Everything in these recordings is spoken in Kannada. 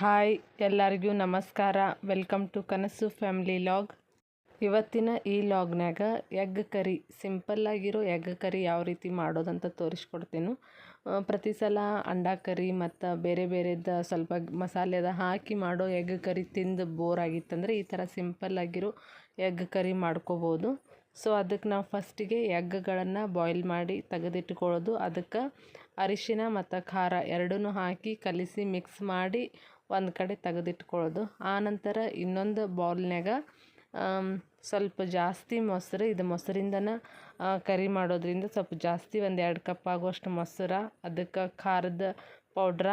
ಹಾಯ್, ಎಲ್ಲರಿಗೂ ನಮಸ್ಕಾರ. Welcome to Kanasu family vlog ಇವತ್ತಿನ ಈ ಲಾಗ್ನಾಗ ಎಗ್ ಕರಿ ಸಿಂಪಲ್ಲಾಗಿರೋ ಎಗ್ ಕರಿ ಯಾವ ರೀತಿ ಮಾಡೋದಂತ ತೋರಿಸ್ಕೊಡ್ತೀನಿ. ಪ್ರತಿ ಸಲ ಅಂಡ ಕರಿ ಮತ್ತು ಬೇರೆ ಬೇರೆದ ಸ್ವಲ್ಪ ಮಸಾಲೆದ ಹಾಕಿ ಮಾಡೋ ಎಗ್ ಕರಿ ತಿಂದು ಬೋರ್ ಆಗಿತ್ತಂದರೆ ಈ ಥರ ಸಿಂಪಲ್ಲಾಗಿರೋ ಎಗ್ ಕರಿ ಮಾಡ್ಕೋಬೋದು. ಸೊ ಅದಕ್ಕೆ ನಾವು ಫಸ್ಟಿಗೆ ಎಗ್ಗಳನ್ನು ಬಾಯ್ಲ್ ಮಾಡಿ ತೆಗೆದಿಟ್ಕೊಳ್ಳೋದು. ಅದಕ್ಕೆ ಅರಿಶಿನ ಮತ್ತು ಖಾರ ಎರಡನ್ನೂ ಹಾಕಿ ಕಲಿಸಿ ಮಿಕ್ಸ್ ಮಾಡಿ ಒಂದು ಕಡೆ ತೆಗೆದಿಟ್ಕೊಳ್ಳೋದು. ಆನಂತರ ಇನ್ನೊಂದು ಬೌಲ್ನ್ಯಾಗ ಸ್ವಲ್ಪ ಜಾಸ್ತಿ ಮೊಸರು, ಇದು ಮೊಸರಿಂದನ ಕರಿ ಮಾಡೋದ್ರಿಂದ ಸ್ವಲ್ಪ ಜಾಸ್ತಿ ಒಂದು ಎರಡು ಕಪ್ ಆಗುವಷ್ಟು ಮೊಸರ, ಅದಕ್ಕೆ ಖಾರದ ಪೌಡ್ರ,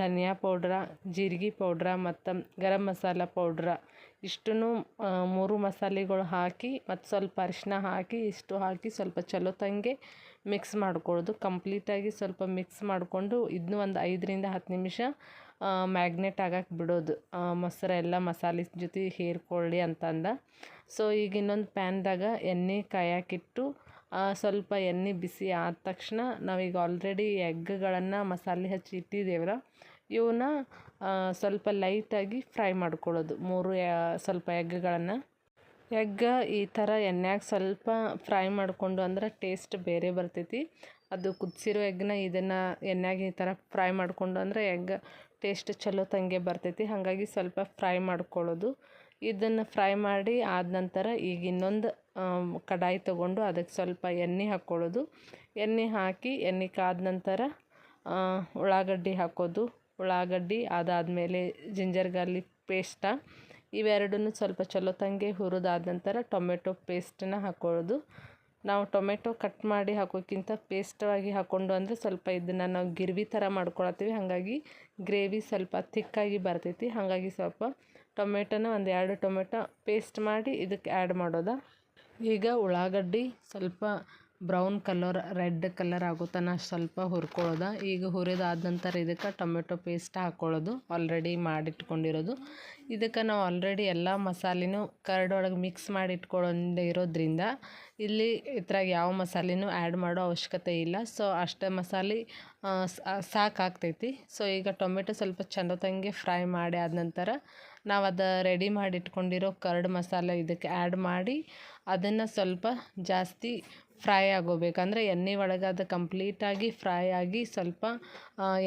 ಧನಿಯಾ ಪೌಡ್ರ, ಜೀರಿಗೆ ಪೌಡ್ರ ಮತ್ತು ಗರಂ ಮಸಾಲ ಪೌಡ್ರ. ಇಷ್ಟನ್ನು ಮೂರು ಮಸಾಲೆಗಳು ಹಾಕಿ ಮತ್ತು ಸ್ವಲ್ಪ ಅರಿಶಿನ ಹಾಕಿ, ಇಷ್ಟು ಹಾಕಿ ಸ್ವಲ್ಪ ಚಲೋ ತಂಗೆ ಮಿಕ್ಸ್ ಮಾಡ್ಕೊಳ್ಳೋದು. ಕಂಪ್ಲೀಟಾಗಿ ಸ್ವಲ್ಪ ಮಿಕ್ಸ್ ಮಾಡಿಕೊಂಡು ಇದನ್ನು ಒಂದು ಐದರಿಂದ ಹತ್ತು ನಿಮಿಷ ಮ್ಯಾಗ್ನೆಟ್ ಆಗಕ್ಕೆ ಬಿಡೋದು. ಮೊಸರೆಲ್ಲ ಮೊಸರು ಎಲ್ಲ ಮಸಾಲೆ ಜೊತೆ ಹೇರ್ಕೊಳ್ಳಿ ಅಂತಂದ. ಸೊ ಈಗ ಇನ್ನೊಂದು ಪ್ಯಾನ್ದಾಗ ಎಣ್ಣೆ ಕಾಯಕ್ಕಿಟ್ಟು ಸ್ವಲ್ಪ ಎಣ್ಣೆ ಬಿಸಿ ಆದ ತಕ್ಷಣ ನಾವೀಗ ಆಲ್ರೆಡಿ ಎಗ್ಗಳನ್ನು ಮಸಾಲೆ ಹಚ್ಚಿ ಇಟ್ಟಿದ್ದೇವಲ್ಲ ಇವನ್ನ ಸ್ವಲ್ಪ ಲೈಟಾಗಿ ಫ್ರೈ ಮಾಡ್ಕೊಳ್ಳೋದು. ಮೂರು ಸ್ವಲ್ಪ ಎಗ್ಗಳನ್ನು. ಎಗ್ ಈ ಥರ ಎಣ್ಣೆಯಾಗ ಸ್ವಲ್ಪ ಫ್ರೈ ಮಾಡಿಕೊಂಡು ಅಂದ್ರೆ ಟೇಸ್ಟ್ ಬೇರೆ ಬರ್ತೈತಿ. ಅದು ಕುದಿಸಿರೋ ಎಗ್ನ ಇದನ್ನು ಎಣ್ಣೆಯಾಗ ಈ ಥರ ಫ್ರೈ ಮಾಡಿಕೊಂಡು ಅಂದರೆ ಎಗ್ ಟೇಸ್ಟ್ ಚಲೋ ತಂಗೆ ಬರ್ತೈತಿ. ಹಾಗಾಗಿ ಸ್ವಲ್ಪ ಫ್ರೈ ಮಾಡ್ಕೊಳ್ಳೋದು. ಇದನ್ನು ಫ್ರೈ ಮಾಡಿ ಆದ ನಂತರ ಈಗ ಇನ್ನೊಂದು ಕಡಾಯಿ ತೊಗೊಂಡು ಅದಕ್ಕೆ ಸ್ವಲ್ಪ ಎಣ್ಣೆ ಹಾಕ್ಕೊಳ್ಳೋದು ಎಣ್ಣೆ ಹಾಕಿ, ಎಣ್ಣೆ ಕಾದ ನಂತರ ಉಳ್ಳಾಗಡ್ಡಿ ಹಾಕೋದು. ಉಳ್ಳಾಗಡ್ಡಿ ಅದಾದಮೇಲೆ ಜಿಂಜರ್ ಗಾರ್ಲಿಕ್ ಪೇಸ್ಟ. ಇವೆರಡನ್ನು ಸ್ವಲ್ಪ ಚಲೋ ತಂಗೆ ಹುರಿದಾದ ನಂತರ ಟೊಮೆಟೊ ಪೇಸ್ಟನ್ನು ಹಾಕೊಳ್ಳೋದು. ನಾವು ಟೊಮೆಟೊ ಕಟ್ ಮಾಡಿ ಹಾಕೋಕ್ಕಿಂತ ಪೇಸ್ಟಾಗಿ ಹಾಕ್ಕೊಂಡು ಅಂದರೆ ಸ್ವಲ್ಪ ಇದನ್ನು ನಾವು ಗಿರ್ವಿ ಥರ ಮಾಡ್ಕೊಳತ್ತೀವಿ. ಹಾಗಾಗಿ ಗ್ರೇವಿ ಸ್ವಲ್ಪ ಥಿಕ್ಕಾಗಿ ಬರ್ತೈತಿ. ಹಾಗಾಗಿ ಸ್ವಲ್ಪ ಟೊಮೆಟೊನ ಒಂದು ಎರಡು ಟೊಮೆಟೊ ಪೇಸ್ಟ್ ಮಾಡಿ ಇದಕ್ಕೆ ಆ್ಯಡ್ ಮಾಡೋದ. ಈಗ ಉಳ್ಳಾಗಡ್ಡಿ ಸ್ವಲ್ಪ ಬ್ರೌನ್ ಕಲರ್, ರೆಡ್ ಕಲರ್ ಆಗೋ ತನಕ ಸ್ವಲ್ಪ ಹುರ್ಕೊಳ್ಳೋದ. ಈಗ ಹುರಿದಾದ ನಂತರ ಇದಕ್ಕೆ ಟೊಮೆಟೊ ಪೇಸ್ಟ್ ಹಾಕ್ಕೊಳ್ಳೋದು ಆಲ್ರೆಡಿ ಮಾಡಿಟ್ಕೊಂಡಿರೋದು. ಇದಕ್ಕೆ ನಾವು ಆಲ್ರೆಡಿ ಎಲ್ಲ ಮಸಾಲೆನೂ ಕರ್ಡೊಳಗೆ ಮಿಕ್ಸ್ ಮಾಡಿ ಇಟ್ಕೊಂಡಿರೋದ್ರಿಂದ ಇಲ್ಲಿ ಇದ್ರಾಗ ಯಾವ ಮಸಾಲೆನೂ ಆ್ಯಡ್ ಮಾಡೋ ಅವಶ್ಯಕತೆ ಇಲ್ಲ. ಸೊ ಅಷ್ಟೇ ಮಸಾಲೆ ಸಾಕಾಗ್ತೈತಿ. ಸೊ ಈಗ ಟೊಮೆಟೊ ಸ್ವಲ್ಪ ಚಂದ ತಂಗೆ ಫ್ರೈ ಮಾಡಿ ಆದ ನಂತರ ನಾವು ಅದು ರೆಡಿ ಮಾಡಿ ಇಟ್ಕೊಂಡಿರೋ ಕರ್ಡ್ ಮಸಾಲೆ ಇದಕ್ಕೆ ಆ್ಯಡ್ ಮಾಡಿ ಅದನ್ನು ಸ್ವಲ್ಪ ಜಾಸ್ತಿ ಫ್ರೈ ಆಗೋಬೇಕಂದ್ರೆ ಎಣ್ಣೆ ಒಳಗೆ ಅದು ಕಂಪ್ಲೀಟಾಗಿ ಫ್ರೈ ಆಗಿ ಸ್ವಲ್ಪ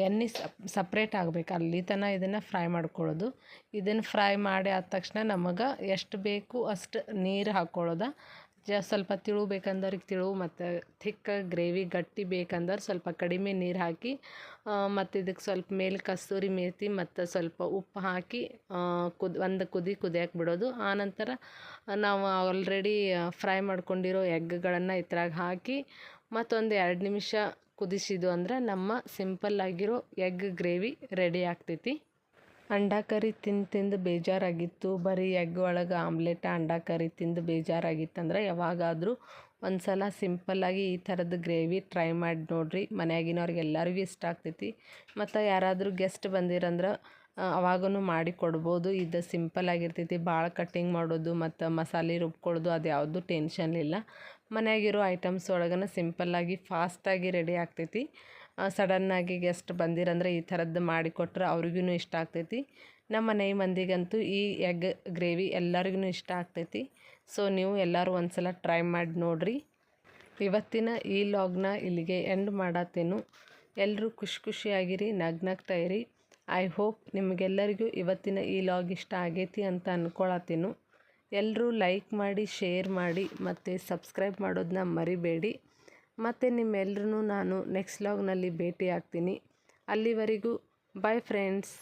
ಎಣ್ಣೆ ಎಣ್ಣೆ ಸಪ್ರೇಟ್ ಆಗಬೇಕು. ಅಲ್ಲಿ ತನಕ ಇದನ್ನು ಫ್ರೈ ಮಾಡ್ಕೊಳ್ಳೋದು. ಇದನ್ನು ಫ್ರೈ ಮಾಡಿ ಆದ ತಕ್ಷಣ ನಮಗೆ ಎಷ್ಟು ಬೇಕು ಅಷ್ಟು ನೀರು ಹಾಕ್ಕೊಳ್ಳೋದ ಜ ಸ್ವಲ್ಪ ತಿಳು ಬೇಕಂದ್ರೆ ತಿಳು ಮತ್ತು ಥಿಕ್ ಗ್ರೇವಿ ಗಟ್ಟಿ ಬೇಕಂದ್ರೆ ಸ್ವಲ್ಪ ಕಡಿಮೆ ನೀರು ಹಾಕಿ ಮತ್ತು ಇದಕ್ಕೆ ಸ್ವಲ್ಪ ಮೇಲೆ ಕಸ್ತೂರಿ ಮೇಥಿ ಮತ್ತು ಸ್ವಲ್ಪ ಉಪ್ಪು ಹಾಕಿ ಕುದ್ ಒಂದು ಕುದಿ ಕುದಿಯಕ್ಕೆ ಬಿಡೋದು. ಆನಂತರ ನಾವು ಆಲ್ರೆಡಿ ಫ್ರೈ ಮಾಡ್ಕೊಂಡಿರೋ ಎಗ್ಗಳನ್ನು ಇದ್ರಾಗ ಹಾಕಿ ಮತ್ತೊಂದು ಎರಡು ನಿಮಿಷ ಕುದಿಸಿದ್ದು ಅಂದ್ರೆ ನಮ್ಮ ಸಿಂಪಲ್ಲಾಗಿರೋ ಎಗ್ ಗ್ರೇವಿ ರೆಡಿ ಆಗ್ತೈತಿ. ಅಂಡಾ ಕರಿ ತಿಂದು ತಿಂದು ಬೇಜಾರಾಗಿತ್ತು. ಬರೀ ಎಗ್ ಒಳಗೆ ಆಮ್ಲೆಟ್ ಅಂಡ ಕರಿ ತಿಂದು ಬೇಜಾರಾಗಿತ್ತಂದ್ರೆ ಯಾವಾಗಾದರೂ ಒಂದು ಸಲ ಸಿಂಪಲ್ಲಾಗಿ ಈ ಥರದ ಗ್ರೇವಿ ಟ್ರೈ ಮಾಡಿ ನೋಡಿರಿ. ಮನೆಯಾಗಿನವ್ರಿಗೆ ಎಲ್ಲರಿಗೂ ಇಷ್ಟ ಆಗ್ತೈತಿ. ಮತ್ತು ಯಾರಾದರೂ ಗೆಸ್ಟ್ ಬಂದಿರಂದ್ರೆ ಅವಾಗೂ ಮಾಡಿ ಕೊಡ್ಬೋದು. ಇದು ಸಿಂಪಲ್ ಆಗಿರ್ತೈತಿ. ಭಾಳ ಕಟ್ಟಿಂಗ್ ಮಾಡೋದು ಮತ್ತು ಮಸಾಲೆ ರುಬ್ಕೊಳ್ಳೋದು ಅದು ಯಾವುದು ಟೆನ್ಷನ್ ಇಲ್ಲ. ಮನೆಯಾಗಿರೋ ಐಟಮ್ಸ್ ಒಳಗನ ಸಿಂಪಲ್ಲಾಗಿ ಫಾಸ್ಟಾಗಿ ರೆಡಿ ಆಗ್ತೈತಿ. ಸಡನ್ನಾಗಿ ಗೆಸ್ಟ್ ಬಂದಿರಂದ್ರೆ ಈ ಥರದ್ದು ಮಾಡಿಕೊಟ್ರೆ ಅವ್ರಿಗೂ ಇಷ್ಟ ಆಗ್ತೈತಿ. ನಮ್ಮ ಮನೆ ಮಂದಿಗಂತೂ ಈ ಎಗ್ ಗ್ರೇವಿ ಎಲ್ಲರಿಗೂ ಇಷ್ಟ ಆಗ್ತೈತಿ. ಸೊ ನೀವು ಎಲ್ಲರೂ ಒಂದ್ಸಲ ಟ್ರೈ ಮಾಡಿ ನೋಡಿರಿ. ಇವತ್ತಿನ ಈ ಲಾಗ್ನ ಇಲ್ಲಿಗೆ ಎಂಡ್ ಮಾಡತ್ತೇನು. ಎಲ್ಲರೂ ಖುಷಿ ಖುಷಿಯಾಗಿರಿ ನಗ್ ನಗ್ತಾ ಇರಿ ಐ ಹೋಪ್ ನಿಮಗೆಲ್ಲರಿಗೂ ಇವತ್ತಿನ ಈ ಲಾಗ್ ಇಷ್ಟ ಆಗೈತಿ ಅಂತ ಅಂದ್ಕೊಳತ್ತೇನು ಎಲ್ಲರೂ ಲೈಕ್ ಮಾಡಿ ಶೇರ್ ಮಾಡಿ, ಮತ್ತು ಸಬ್ಸ್ಕ್ರೈಬ್ ಮಾಡೋದನ್ನ ಮರಿಬೇಡಿ. ಮತ್ತು ನಿಮ್ಮೆಲ್ಲರೂ ನಾನು ನೆಕ್ಸ್ಟ್ ಲಾಗ್ನಲ್ಲಿ ಭೇಟಿ ಆಗ್ತೀನಿ ಅಲ್ಲಿವರೆಗೂ ಬಾಯ್ ಫ್ರೆಂಡ್ಸ್